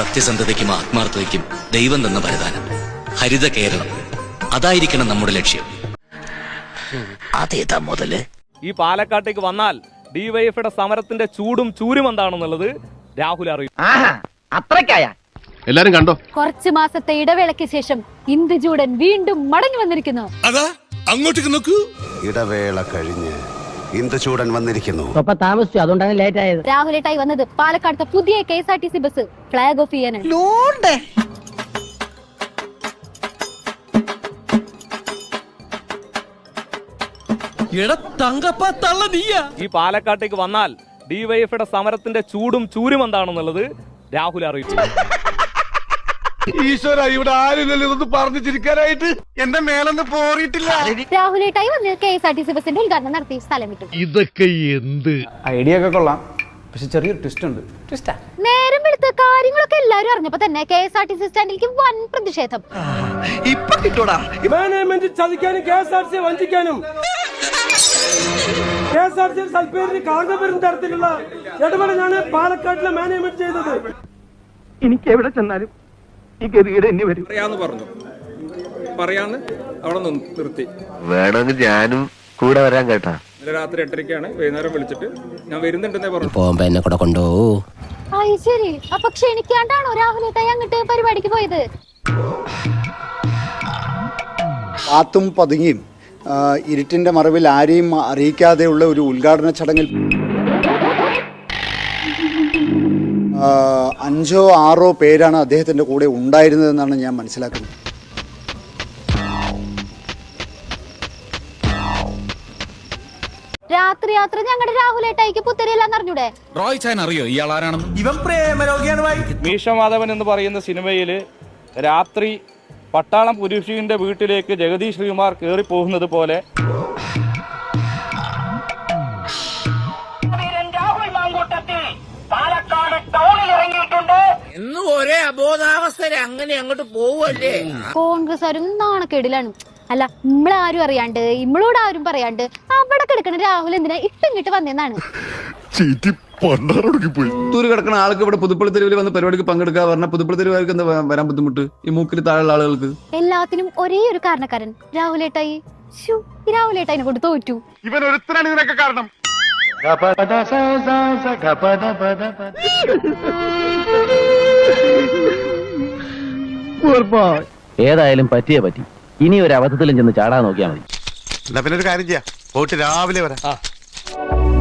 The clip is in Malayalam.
സത്യസന്ധതയ്ക്കും ആത്മാർത്ഥതയ്ക്കും ദൈവം തന്ന വരദാനം. ഹരിത കേരളം. അതായിരിക്കണം നമ്മുടെ ലക്ഷ്യം. അതേതാ മുതൽ? ഈ പാലക്കാട്ടേക്ക് വന്നാൽ ഡിവൈഎഫിയുടെ സമരത്തിന്റെ ചൂടും ചൂരും എന്താണെന്നുള്ളത് രാഹുൽ അറിയും. അത്രക്കായ എല്ലാരും കണ്ടോ? കുറച്ച് മാസത്തെ ഇടവേളയ്ക്ക് ശേഷം ഇന്ദുചൂടൻ വീണ്ടും മടങ്ങി വന്നിരിക്കുന്നു. അതാ അങ്ങോട്ടേക്ക് നോക്കൂ. ഇടവേള കഴിഞ്ഞ് ഇന്ദുചൂടൻ വന്നിരിക്കുന്നു. അപ്പൊ താമസിച്ചു. അതുകൊണ്ടാണ് ലേറ്റ് ആയത്. രാഹുലേട്ടായി വന്നത് പാലക്കാടത്തെ പുതിയ K S R T C bus flag off ചെയ്യാനാണ്. ഈ പാലക്കാട്ടേക്ക് വന്നാൽ ഡിവൈഎഫ്ഐയുടെ സമരത്തിന്റെ ചൂടും ചൂരും എന്താണെന്നുള്ളത് രാഹുൽ അറിയിച്ചു. ഈശ്വര ഇവിടെ ആരുമില്ലല്ലോ ഇതൊന്ന് പറഞ്ഞു ചിരിക്കാനായിട്ട്. എന്റെ മേലൊന്ന് പോറിയിട്ടില്ല. രാഹുലേട്ടായി വന്ന് K S R T C ബസിന്റെ ഉദ്ഘാടനം നടത്തി സ്ഥലം വിട്ടു. ഇതൊക്കെ എന്ത്? ഐഡിയ ഒക്കെ കൊള്ളാം. പക്ഷെ ചെറിയൊരു ട്വിസ്റ്റ് ഉണ്ട്. ട്വിസ്റ്റാ നേരം വെളുത്ത കാര്യങ്ങളൊക്കെ എല്ലാവരും അറിഞ്ഞപ്പോ തന്നെ K S R T C സ്റ്റാൻഡിലേക്ക് വൻ പ്രതിഷേധം. ഇപ്പൊ കിട്ടൂടാ. മാനേജ്മെന്റ് ചതിക്കാനും കെ എസ് ആർ സി വഞ്ചിക്കാനും കെ എസ് ആർ സി സൽപ്പേരിന് കളങ്കം വരുന്ന തരത്തിലുള്ള ഇടപെടലാണ് പാലക്കാട്ടിലെ മാനേജ്മെന്റ് ചെയ്തത്. എനിക്ക് എവിടെ ചെന്നാലും ഈ ഗതികേട് എന്നെ വരും. പറയാന്ന് പറഞ്ഞു. പറയാന്ന് അവിടെ നിന്ന് നിർത്തി. വേണമെങ്കിൽ ഞാനും കൂടെ വരാൻ കേട്ടാ. ഇന്നലെ രാത്രി എട്ടരയ്ക്കാണ്. വൈകുന്നേരം വിളിച്ചിട്ട് ഞാൻ വരുന്നുണ്ടെന്നേ പറഞ്ഞു. പോകുമ്പോ എന്നെ കൂടെ കൊണ്ടുപോകൂ ശരി. അപ്പൊ ക്ഷണിക്കാണ്ടാണോ രാഹുലേട്ടായി അങ്ങോട്ട് പരിപാടിക്ക് പോയത്? പാത്തും പതുങ്ങിയും ഇരുട്ടിന്റെ മറവിൽ ആരെയും അറിയിക്കാതെയുള്ള ഒരു ഉദ്ഘാടന ചടങ്ങിൽ അഞ്ചോ ആറോ പേരാണ് അദ്ദേഹത്തിന്റെ കൂടെ ഉണ്ടായിരുന്നതെന്നാണ് ഞാൻ മനസ്സിലാക്കുന്നത്. രാത്രി യാത്ര ഞങ്ങളുടെ രാഹുലേട്ടായിക്ക് പുത്തരിയെല്ലാം അറിഞ്ഞൂടെ? റോയ് ചാൻ അറിയോ? ഇയാൾ ആരാണെന്ന്? ഇവൻ പ്രേമരോഗിയാണ് മീശമാധവൻ എന്ന് പറയുന്ന സിനിമയിൽ രാത്രി പട്ടാളം പുരുഷിന്റെ വീട്ടിലേക്ക് ജഗദീഷ് ശ്രീകുമാർ കയറി പോകുന്നത് പോലെ എന്നും ഒരേ അബോധാവസ്ഥ അങ്ങനെ അങ്ങോട്ട് പോവല്ലേ കോൺഗ്രസ്സുകാരും നാണക്കേടിലാണ്. അല്ല നമ്മളാരും അറിയാണ്ട് ഇമ്മളോട് ആരും പറയാണ്ട് അവിടെ കിടക്കണ രാഹുൽ എന്തിനാ ഇട്ടിങ്ങിട്ട് വന്നേന്നാണ്? ചീറ്റി പണ്ടാറൊടുക്കി പോയി. പുത്തൂര് കിടക്കുന്ന ആൾക്ക് ഇവിടെ പുതുപ്പള്ളി തെരുവിൽ വന്ന് പരിപാടിക്ക് പങ്കെടുക്കുക പറഞ്ഞാൽ പുതുപ്പള്ളി തെരുവുകാർക്ക് എന്താ വരാൻ ബുദ്ധിമുട്ട്? ഈ മൂക്കിൽ താഴെയുള്ള ആളുകൾക്ക്? എല്ലാത്തിനും ഒരേ ഒരു കാരണക്കാരൻ രാഹുലേട്ടായി രാഹുലേട്ടായിനെ കൊണ്ട് തോറ്റു. ഇവൻ ഒരുത്തനാണ് ഇതിനൊക്കെ കാരണം. ഏതായാലും പറ്റിയേ പറ്റി. ഇനി ഒരു അബദ്ധത്തിലും ചെന്ന് ചാടാൻ നോക്കിയാൽ മതി. എന്നാ പിന്നെ ഒരു കാര്യം ചെയ്യാം. പോയിട്ട് രാവിലെ വരാം.